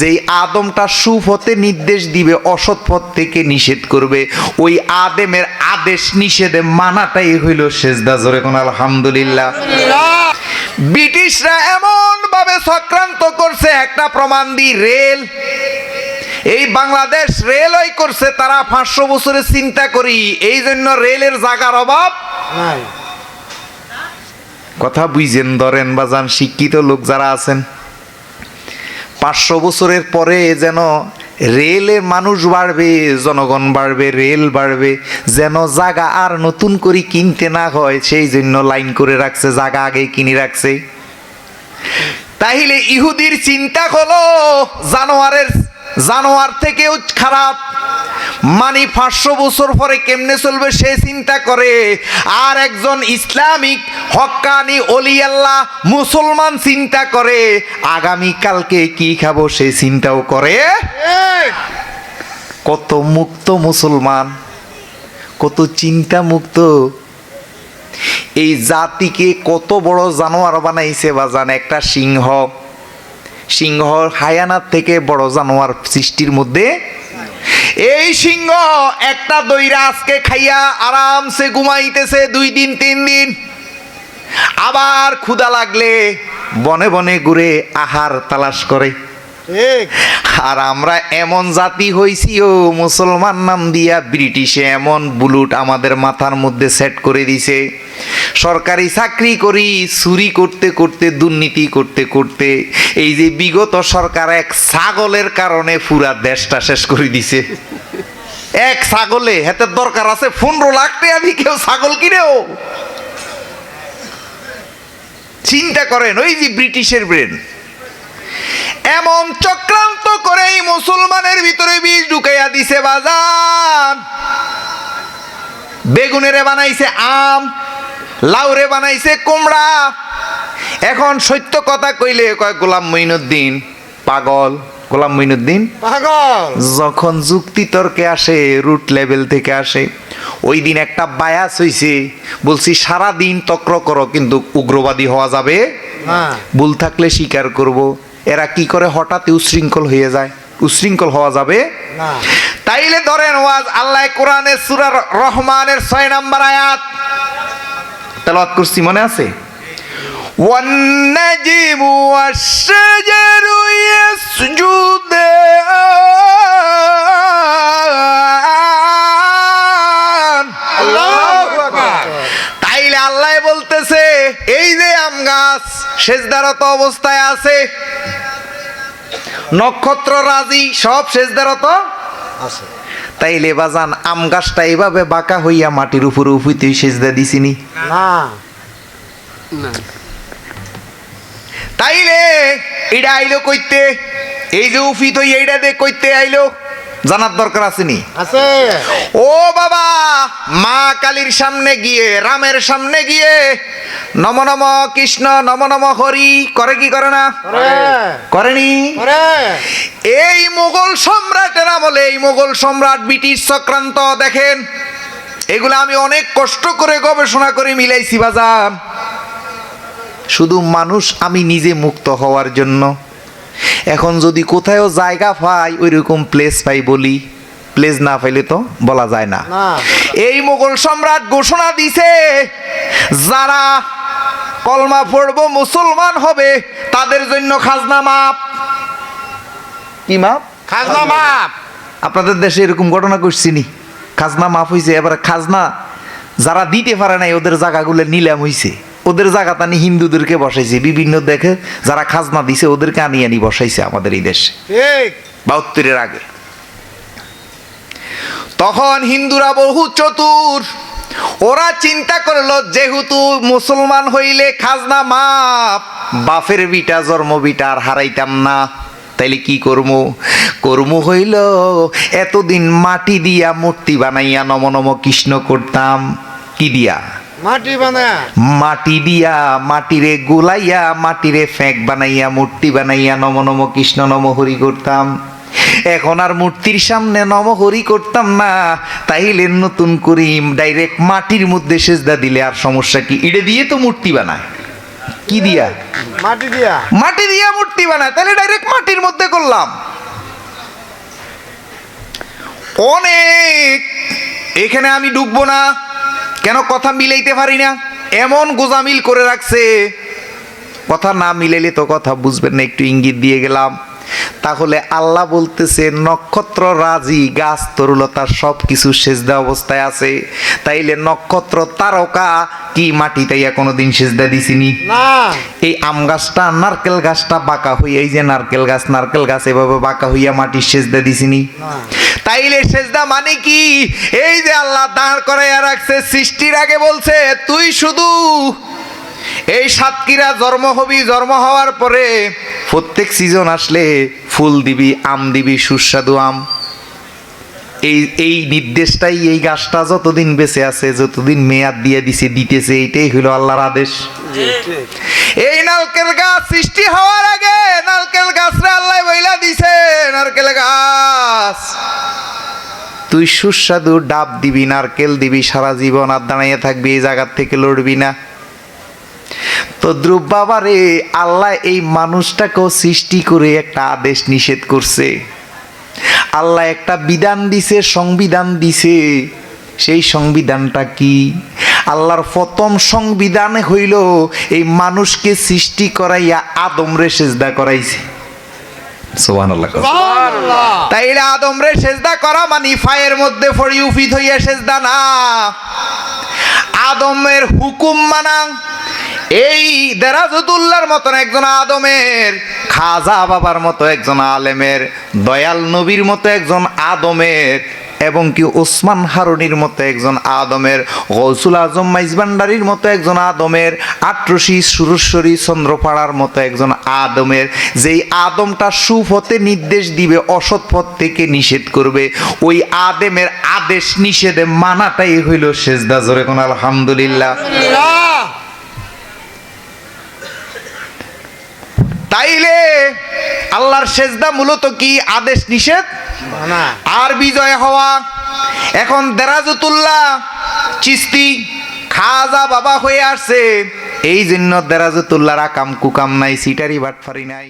যেই আদমটা সুপথে নির্দেশ দিবে অসৎ পথ থেকে নিষেধ করবে ওই আদেমের আদেশ নিষেধে মানাটাই হইল সেজদা। জোরে কোন আলহামদুলিল্লাহ। ব্রিটিশরা এমন ভাবে চক্রান্ত করছে একটা প্রমাণ দি রেল। এই বাংলাদেশ রেলওয়ে করছে তারা পাঁচশো বছরের চিন্তা করি এই জন্য রেলের জায়গার অভাব নাই। কথা বুঝেন ধরেন বা যান শিক্ষিত লোক যারা আছেন পাঁচশো বছরের পরে যেন রেলের মানুষ বাড়বে, জনগণ বাড়বে, রেল বাড়বে, যেন জাগা আর নতুন করে কিনতে না হয়, সেই জন্য লাইন করে রাখছে, জাগা আগে কিনে রাখছে। তাহলে ইহুদির চিন্তা হলো, জানোয়ারের জানোয়ার থেকেও খারাপ। মানে পাঁচশো বছর পরে কেমনে চলবে সে চিন্তা করে। আর একজন ইসলামিক হক্কানি অলি আল্লাহ মুসলমান চিন্তা করে আগামী কালকে কি খাব? সে চিন্তাও করে। কত মুক্ত মুসলমান কত চিন্তা মুক্ত এই জাতিকে কত বড় জানোয়ার বানাইছে বা জান একটা সিংহ। সিংহ হায়ানার থেকে বড় জানোয়ার সৃষ্টির মধ্যে এই সিংহ একটা দইরা আজকে খাইয়া আরামসে ঘুমাইতেছে, দুই দিন, তিন দিন। আবার ক্ষুদা লাগলে বনে বনে ঘুরে আহার তালাশ করে। আর আমরা এমন জাতি হইছি, ও মুসলমান নাম দিয়া ব্রিটিশে এমন বুলুট আমাদের মাথার মধ্যে সেট করে দিছে। সরকারি চাকরি করি, চুরি করতে করতে, দুর্নীতি করতে করতে, এই যে বিগত সরকার এক ছাগলের কারণে পুরা দেশটা শেষ করে দিছে। এক ছাগলে, হেতে দরকার আছে পনেরো লাখ টাকা দিয়ে কেউ ছাগল কিনেও। চিন্তা করেন, ওই যে ব্রিটিশের ব্রেন এমন চক্রান্ত করেই মুসলমানের ভিতরে বীজ ঢুকাইয়া দিছে বাজান। বেগুনেরে বানাইছে আম লাউরে বানাইছে কুমড়া। এখন সত্য কথা কইলে কয় গোলাম মঈনুদ্দিন পাগল? গোলাম মঈনুদ্দিন? পাগল। যখন যুক্তি তর্কে আসে রুট লেভেল থেকে আসে ওই দিন একটা বায়াস হইছে বলছি সারা দিন তক্র করো কিন্তু উগ্রবাদী হওয়া যাবে? না। ভুল থাকলে স্বীকার করব। এরা কি করে হঠাৎ উশৃঙ্খল হয়ে যায় উশৃঙ্খল হওয়া যাবে না তাইলে ধরেন ওয়াজ আল্লাহ কোরআনের সূরা রহমানের ছয় নাম্বার আয়াত তেলাওয়াত করছি মনে আছে والنجم والشجر يسجدان আল্লাহু আকবার তাইলে আল্লাহ বলতেছে এই যে আম গাছ সেজদারত অবস্থায় আছে নক্ষত্র রাজি সব সেজদারত আছে। তাইলে বাজান আম গাছটা এইভাবে বাঁকা হইয়া মাটির উপরে উপুতে সেজদা দিছিনি? না। তাইলে এটা আইলো কইতে? এই যে উফিত হইয়া এইটা দে কইতে আইলো? জানার দরকার আসেনি আছে। ও বাবা মা কালীর সামনে গিয়ে রামের সামনে গিয়ে নম নম কৃষ্ণ নম নম হরি করে কি করে না? করে। করেনি? করে। এই মোগল সম্রাটের আমলে এই মোগল সম্রাট ব্রিটিশ চক্রান্ত দেখেন এগুলো আমি অনেক কষ্ট করে গবেষণা করে মিলাইছি বাজার। শুধু মানুষ আমি নিজে মুক্ত হওয়ার জন্য। এখন যদি কোথায়ও জায়গা পাই ওই রকম প্লেস পাই বলি। প্লেস না পাইলে তো বলা যায় না। না এই মোগল সম্রাট ঘোষণা দিছে যারা কলমা পড়ব মুসলমান হবে তাদের জন্য খাজনা মাপ। কি মাপ? খাজনা মাপ। আপনাদের দেশে এরকম ঘটনা করছিনি খাজনা মাফ হয়েছে এবার খাজনা যারা দিতে পারে নাই ওদের জায়গাগুলো নিলাম হয়েছে ওদের জায়গা তানি হিন্দুদেরকে বসাইছে। বিভিন্ন দেখে যারা খাজনা দিছে ওদেরকে আনি আনি বসাইছে আমাদের এই দেশে। বাহাত্তরের আগে। তখন হিন্দুরা বহু চতুর। ওরা চিন্তা করল যেহেতু মুসলমান হইলে খাজনা মাপ বাফের বিটা জন্ম বিটা আর হারাইতাম না। তাইলে কি করব কর্ম হইল এতদিন মাটি দিয়া মূর্তি বানাইয়া নম নম কৃষ্ণ করতাম। কি দিয়া? মাটি বানা। মাটি দিয়া মাটিরে গোলাইয়া মাটিরে ফেঁক বানাইয়া মূর্তি বানাইয়া নম নম কৃষ্ণ নম হরি করতাম। এখন আর মূর্তির সামনে নম হরি করতাম না। তাইলে নতুন করি ডাইরেক্ট মাটির মধ্যে সেজদা দিলে আর সমস্যা কি? ইড়ে দিয়ে তো মূর্তি বানায়। কি দিয়া? মাটি দিয়া। মাটি দিয়া মূর্তি বানায়। তাহলে ডাইরেক্ট মাটির মধ্যে করলাম। অনেক। এখানে আমি ঢুকবো না। কেন কথা মিলাইতে পারি না? এমন গোজামিল করে রাখছে। কথা না মিলাইলে তো কথা বুঝবেন না, একটু ইঙ্গিত দিয়ে গেলাম। তাহলে আল্লাহ বলতেছে, নক্ষত্র রাজি, গাছ তরুলতা সব কিছু সেজদা অবস্থায় আছে। তাইলে নক্ষত্র তারকা কি মাটি তাইয়া কোনোদিন সেজদা দিছিনি? না। এই আম গাছটা নারকেল গাছটা বাঁকা হইয়া এই যে নারকেল গাছ নারকেল গাছ এভাবে বাঁকা হইয়া মাটির সেজদা দিছিনি? তাইলে সেজদা মানে কি? এই যে আল্লাহ দাঁড় করাইয়া রাখছে সৃষ্টির আগে বলছে তুই শুধু এই সাতকিরা জন্ম হবি জন্ম হওয়ার পরে প্রত্যেক সিজন আসলে ফুল দিবি আম দিবি সুস্বাদু আম। এই এই নির্দেশটাই এই গাছটা যতদিন বেঁচে আছে যতদিন মেয়াদ দিয়ে দিছে দিতেছে এইটাই হলো আল্লাহর আদেশ। এই নারকেল গাছ সৃষ্টি হওয়ার আগে নারকেল গাছরে আল্লাহ বইলা দিছে নারকেল গাছ। তুই সুস্বাদু ডাব দিবি নারকেল দিবি সারা জীবন আর দাঁড়াইয়ে থাকবি এই জায়গার থেকে লড়বি না। তো ধ্রুব বাবারে আল্লাহ এই মানুষটাকেও সৃষ্টি করে একটা আদেশ নিষেধ করছে। আল্লাহ একটা বিধান দিছে সংবিধান দিছে। সেই সংবিধানটা কি? আল্লাহর প্রথম সংবিধানে হইল এই মানুষকে সৃষ্টি করাইয়া আদমরে সেজদা করাইছে। সুবহানাল্লাহ। সুবহানাল্লাহ। তাইলে আদমরে সেজদা করা মানে ফায়ের মধ্যে ফড়ি উফিত হইয়া সেজদা না। আদমের হুকুম মানা এই দেরাজুদুল্লাহর মতন একজন আদমের, খাজা বাবার মতো একজন আলেমের, দয়াল নবীর মতো একজন আদমের, এবং কি ওসমান হারুনির মতো একজন আদমের, গৌসুল আজম মাইজবান্ডারির মতো একজন আদমের আট্রসি সুরেশ্বরী চন্দ্রপাড়ার মতো একজন আদমের। যেই আদমটা সুপথে নির্দেশ দিবে, অসৎ পথ থেকে নিষেধ করবে, ওই আদেমের আদেশ নিষেধে মানাটাই হইল শেষদা জোরে কোন আলহামদুলিল্লাহ। তাইলে আল্লাহর সেজদা মূলত কি? আদেশ নিষেধ? আর বিজয় হওয়া? এখন দেরাজতুল্লাহ চিস্তি খাজা বাবা হয়ে আসছে। এই জন্য দেরাজতুল্লাহর কাম কুকাম নাই সিটারি বাটফারি নাই।